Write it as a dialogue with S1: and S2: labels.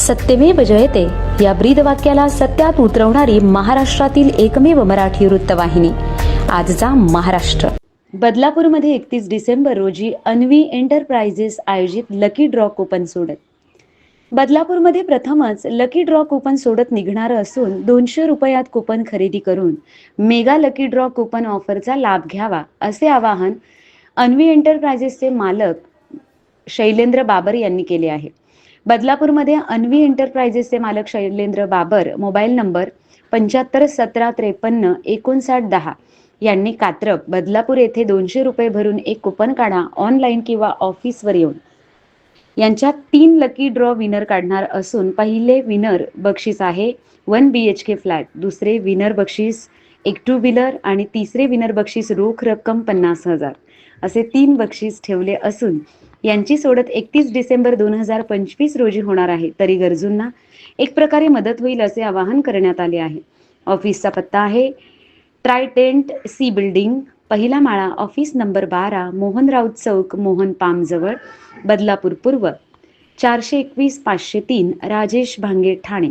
S1: सत्यमेव जयते. या ब्रीद वाक्याला सत्यात उतरवणारी महाराष्ट्रातील एकमेव मराठी वृत्तवाहिनी. आजचा महाराष्ट्र. बदलापूरमध्ये एकतीस डिसेंबर रोजी अन्वी एंटरप्राइजेस आयोजित लकी ड्रॉ कुपन सोडत. बदलापूरमध्ये प्रथमच लकी ड्रॉ कुपन सोडत निघणार असून दोनशे रुपयात कुपन खरेदी करून मेगा लकी ड्रॉ कुपन ऑफरचा लाभ घ्यावा असे आवाहन अन्वी एंटरप्राइजेसचे मालक शैलेंद्र बाबर यांनी केले आहे. बदलापूरमध्ये अन्वी एंटरप्राइजेसचे मालक शैलेंद्र बाबर मोबाईल नंबर पंच्याहत्तर सतरा त्रेपन्न एकोणसाठ दहा यांनी कात्रप बदलापूर येथे दोनशे रुपये भरून एक कुपन काढा ऑनलाईन किंवा ऑफिसवर येऊन. यांच्यात तीन लकी ड्रॉ विनर काढणार असून पहिले विनर बक्षीस आहे one B H K flat दुसरे विनर बक्षीस एक टू व्हीलर आणि तिसरे विनर बक्षीस रोख रक्कम पन्नास हजार. असे तीन बक्षीस ठेवले असून यांची सोडत एकतीस डिसेंबर दोन हजार पंचवीस रोजी होणार आहे. तरी गरजूंना एक प्रकारे मदत होईल असे आवाहन करण्यात आले आहे. ऑफिसचा पत्ता आहे. ट्रायटेंट सी बिल्डिंग पहिला माळा ऑफिस नंबर बारा मोहन राऊत चौक मोहन पामजवळ बदलापूर पूर्व चारशे एकवीस पाचशे तीन राजेश भांगे ठाणे.